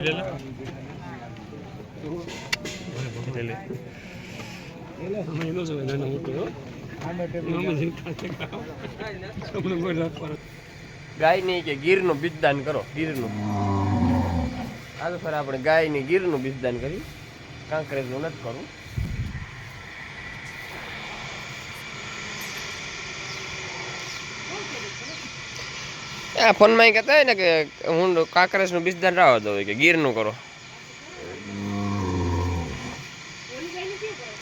ગાયની કે ગીરનું બીજદાન કરો ગીરનું. આ તો ફરે આપણે ગાયની ગીરનું બીજદાન કરી. કાંકરેજનું નથી કરવું આ ફોનમાં કહેતા હોય ને કે હું કાંકરેજનું બીજદાન રાવા દઉં કે ગીરનું કરો.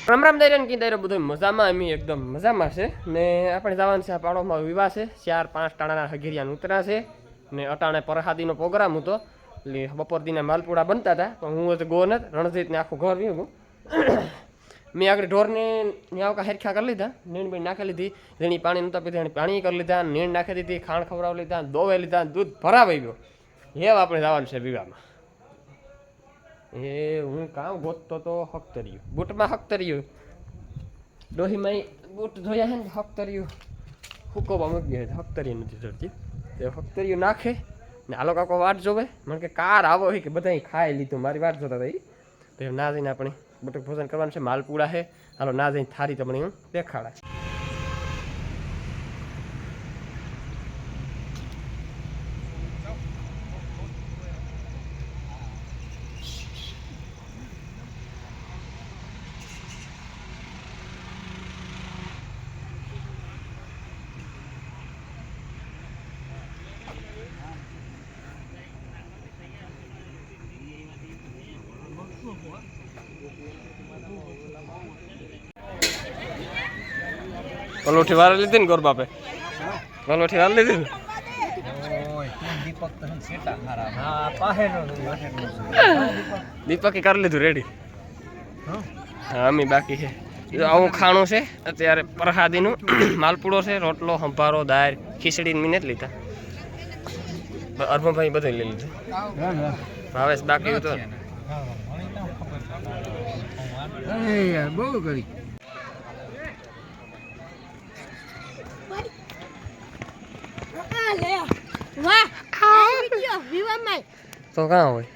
રામ રામ દાયરા કી દાયરો બધું મજામાં, અમે એકદમ મજામાં છે. ને આપણે જવાનું છે આ પાડોમાં વિવાહ છે. ચાર પાંચ ટાણાના હગીરિયા ઉતરા છે. ને અટાણે પરહાદીનો પ્રોગ્રામ હતો. એટલે બપોર દીના માલપુડા બનતા હતા. પણ હું ગો નથી, રણજીતને આખું ઘર વ્યું મેં આગળ ઢોરને ન્યાવકા હેરખા કરી લીધા, નીણ બીણ નાખી લીધી જેની પાણી નહોતા પીધા પાણી કરી લીધા, નીણ નાખી દીધી ખાણ ખવડાવી લીધા, દોવે લીધા, દૂધ ભરાવાઈ ગયો હેવ આપણે જવાનું છે વિવાહમાં. એ હું કામ ગોતતો તો હકતર્યું બૂટમાં હકતર્યું ડોહીમાં બૂટ ધોયા છે ને હકતર્યું હુકોમાં મૂકી ગયા હકતર્યું નથી ચડતી તે હકતર્યું નાખે ને આલો કાકો વાટ જોવે. મને કે કાર આવો હોય કે બધા ખાઈ લીધું, મારી વાટ જોતા હતા એ ના જઈને આપણે બટુક ભોજન કરવાનું છે. માલપુડા છે. હાલો ના જઈને થારી તમને હું દેખાડા. પલોઠી વાર લીધી ને ગોર બાપે? પલોઠી વાર લીધી ને? દીપકે કરી લીધું રેડી હા, અમે બાકી છે. આવું ખાણું છે, અત્યારે પ્રસાદીનું, માલપુડો છે, રોટલો સંભારો દાળ, ખીચડી મીને જ લીધા. અર્ભભાઈ બધું લઈ લીધું. ભાવેશ બાકી હતું. બહુ કરી. તો કા હોય?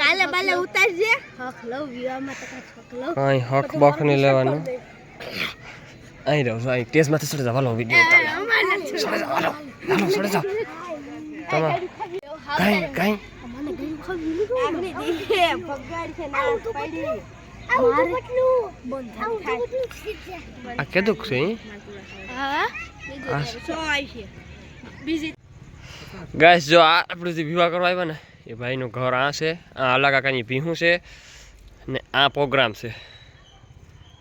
કાલે બાલે ઉતારજે. હક લવ વિવામાં તો હક લવ કઈ હક બખ નહીં લેવાનું. અહીં રહો અહીં ટેસ્ટમાંથી સડી જાવ જવા લો વિડિયો નથી. જવા લો હાલો સડી જાવ તમે કઈ કઈ? ના આ કેદુક છે હા? આ સો આવી છે. બીજી ગાઈસ, જો આ આપણું જે વિવાહ કરવા આવ્યા ને, એ ભાઈનું ઘર આ છે, આ આલા કાકાની ભીહું છે, ને આ પ્રોગ્રામ છે.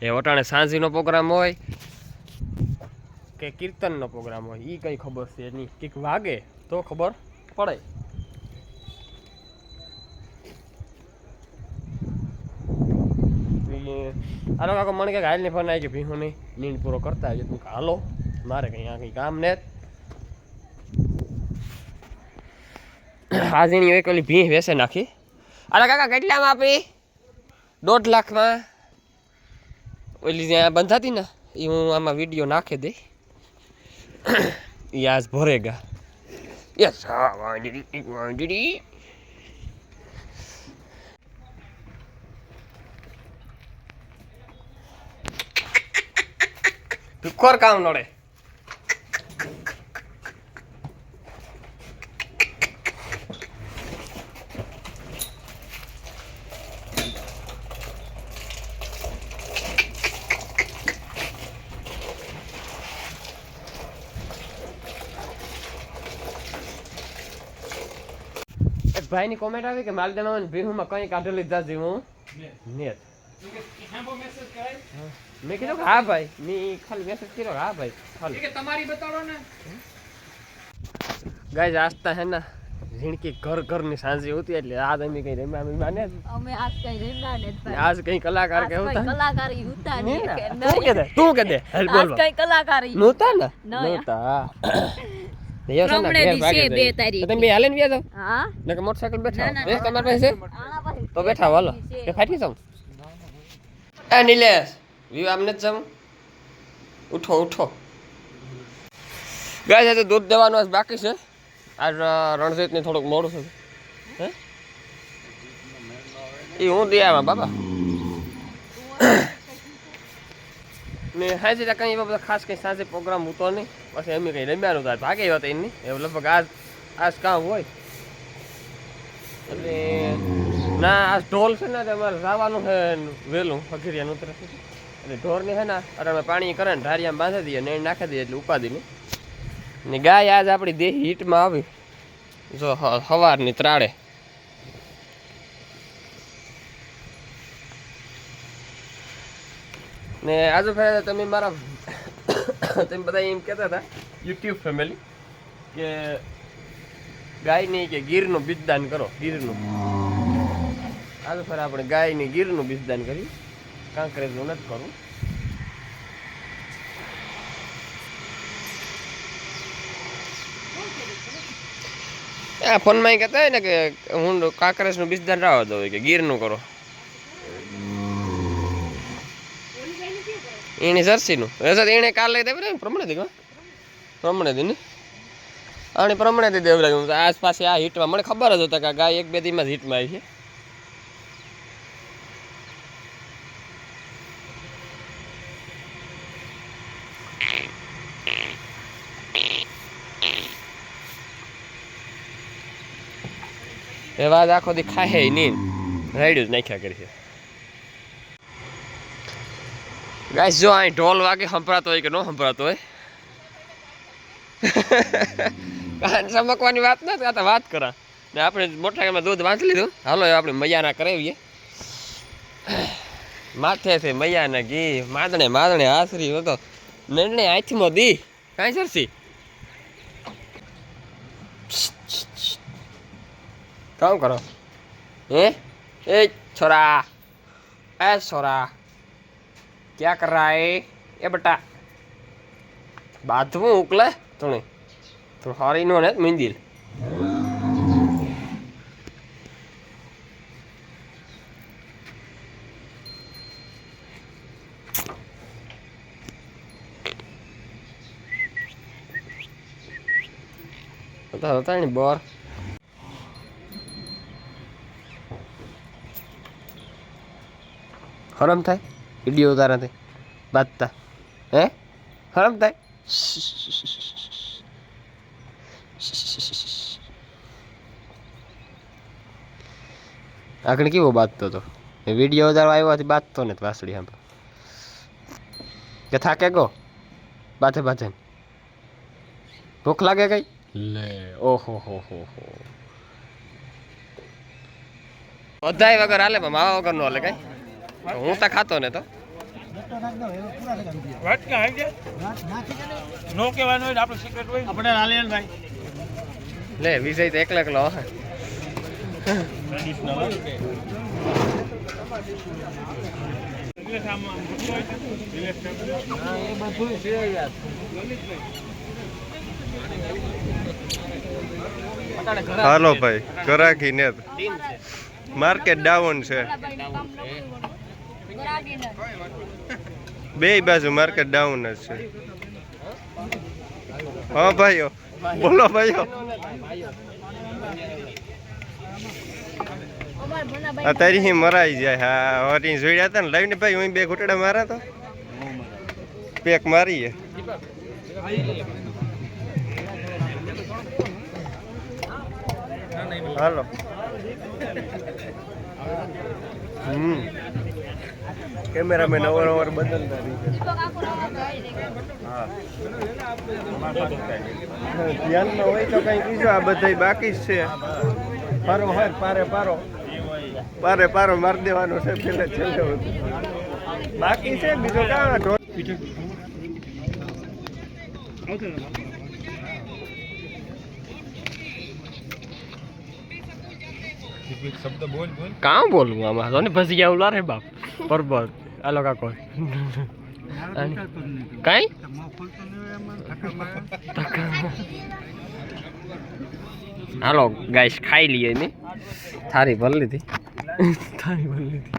એ વટાણે સાંજીનો પ્રોગ્રામ હોય કે કીર્તનનો પ્રોગ્રામ હોય એ કંઈ ખબર છે એની કંઈક વાગે તો ખબર પડે. આલો કાકો, મને કે હાલ ને ફોન આવી કે ભીહું નહીં, નીંદ પૂરો કરતા આવી તું હાલો, મારે કંઈ આ કંઈ કામ ને એની એક ઓલી ભીં વેસે નાખી. અરે કાકા, કેટલામાં આપી? દોઢ લાખમાં. ઓલી જ્યાં બંધાતી ને એ હું આમાં વીડિયો નાખી દઈ. યાસ ભરેગા. યસ હા વાંજડી વાંજડી ભીખોર કામ નડે? એક ભાઈની કોમેન્ટ આવી કે માલદાણા ભીહુમાં કઈ કાઢી લીધા છે હું? નેટ મેં કીધું હા ભાઈ. મેં ખાલી મેસેજ કર્યો કે હા ભાઈ ખાલી તમારી બતાડો ને. ગાય આસ્તા હે ના ઝીણકી ઘર ઘરની સાંજે હોતી એટલે આજ અમે કઈ રમ્યા અમે માને અમે આજ કઈ રમ્યા ને ને આજ કઈ કલાકાર કે કલાકાર હોતા ને? નહીં ના. કે તું કે દે તું કે દે હેલ બોલ કઈ કલાકારી નહોતા ને. નહોતા. ને ને ને મોટરસાઇકલ બેઠા ના? ના, પાસે તો બેઠા હાલો. કે ફાટી જાઉં. એ નિલેશ વિવા આમને જ જાઉં ઉઠો ઉઠો. ગાય છે તો દૂધ દેવાનું આજ બાકી છે. આજ રણજીતને થોડુંક મોડું છે હે? એ હું દે આમાં બાબા ને સાંજે ત્યાં કંઈ એવા બધા ખાસ કંઈ સાંજે પ્રોગ્રામ હતો નહીં. પછી એમ કંઈ રમ્યા નહોતા ભાગે હતા એની એવું લગભગ આજ આજ કામ હોય. એટલે ના આ ઢોલ છે ને, અમારે જવાનું છે વહેલું ફગીરિયા ઉતરે એટલે ઢોરની છે ને, અરે પાણી કરે ને, ઢારિયામાં બાંધી દઈએ ને નાખી દઈએ એટલે ઉપાદી નહીં ને ગાય આજ આપણી દેહ હીટમાં આવી. જો સવારની ત્રાળે. ને આજુ ફેરા તમે મારા તમે બધા એમ કહેતા હતા યુટ્યુબ ફેમિલી કે ગાયની કે ગીરનું બીજદાન કરો, ગીરનું. આજુ ફેરા આપણે ગાયની ગીરનું બીજદાન કરી કાંકરેજનું નથી કરવું આ ફોનમાં કહેતા હોય ને કે હું કાંકરેજનું બીજદાન રાવા દઉં, કે ગીરનું કરો. એની જર્સીનું. એ એને કાલ લઈ દેવું ને પ્રમાણે પ્રમણે પ્રમાણે દી ને. આની પ્રમાણે દી દેવું લાગ્યું. આસપાસ આ હીટમાં. મને ખબર જ હતા કે ગાય એક બે દીમાં જ હીટમાં આવી છે. એ વાત આખો દી ખાહે નહીં. રાઈડ્યું જ નાખ્યા કરી છે. ગાઈસ જો અહીં ઢોલ વાગે સંભળાતો હોય કે ન સંભળાતો હોય? કાન ચમકવાની વાત નથી આ વાત કરા. ને આપણે મોટા દૂધ વાંચી લીધું. હાલો આપણે મૈયાના કરાવીએ. માથે છે મૈયાના ઘી, માદણે માદણે આશરી હતો નંડણે હાથમાં દી. કાંઈ સરસી? કામ કરો? હે? એ છોરા. એ છોરા. क्या कर रहा है ये बेटा बाथरूम उकले तूने तो हारी नो ने मंदिर होता होता नहीं बोर હરમ થાય વીડિયો ઉતારાથી બાજતા. હે? હરમ થાય? આગળ કેવો બાજતો હતો એ વીડિયો ઉતારવા આવ્યો હતી બાજતો ને વાસળી આમ કે થાકે ગો? બાથે બાથે ભૂખ લાગે કઈ? લે ઓહો હો હો હો. બધાય વગર હાલે માવા વગર નો હાલે કઈ? હું તો ખાતો ને તો. લે વિજય તો એકલો એકલો હે. હાલો ભાઈ કરાકી ને માર્કેટ ડાઉન છે. બે બાજુ માર્કેટ ડાઉન જ છે. હા, ભાઈઓ. બોલો, ભાઈઓ. અત્યારે હી મરાઈ જાય. હા હરી જોડ્યા હતા ને લાવીને ભાઈ હું બે ઘૂંટડા મારા તો. પેક મારીએ. હાલો. હમ. કેમેરામેન અવારનવાર બદલતા રહી હા. ધ્યાનમાં હોય તો કઈ કીજો આ બધા બાકી જ છે. પારો હોય પારે પારો. પારે પારો મારી દેવાનો છે પેલે છેલ્લે બાકી છે બીજો કાં કાં બોલવું આમાં તો ને ભસી ગયા ઉલા રે બાપ. બરોબર આલો કાકો. કઈ? હાલો ગાઈસ ખાઈ લઈએ ને. થારી ભરી લીધી. થારી ભરી લીધી.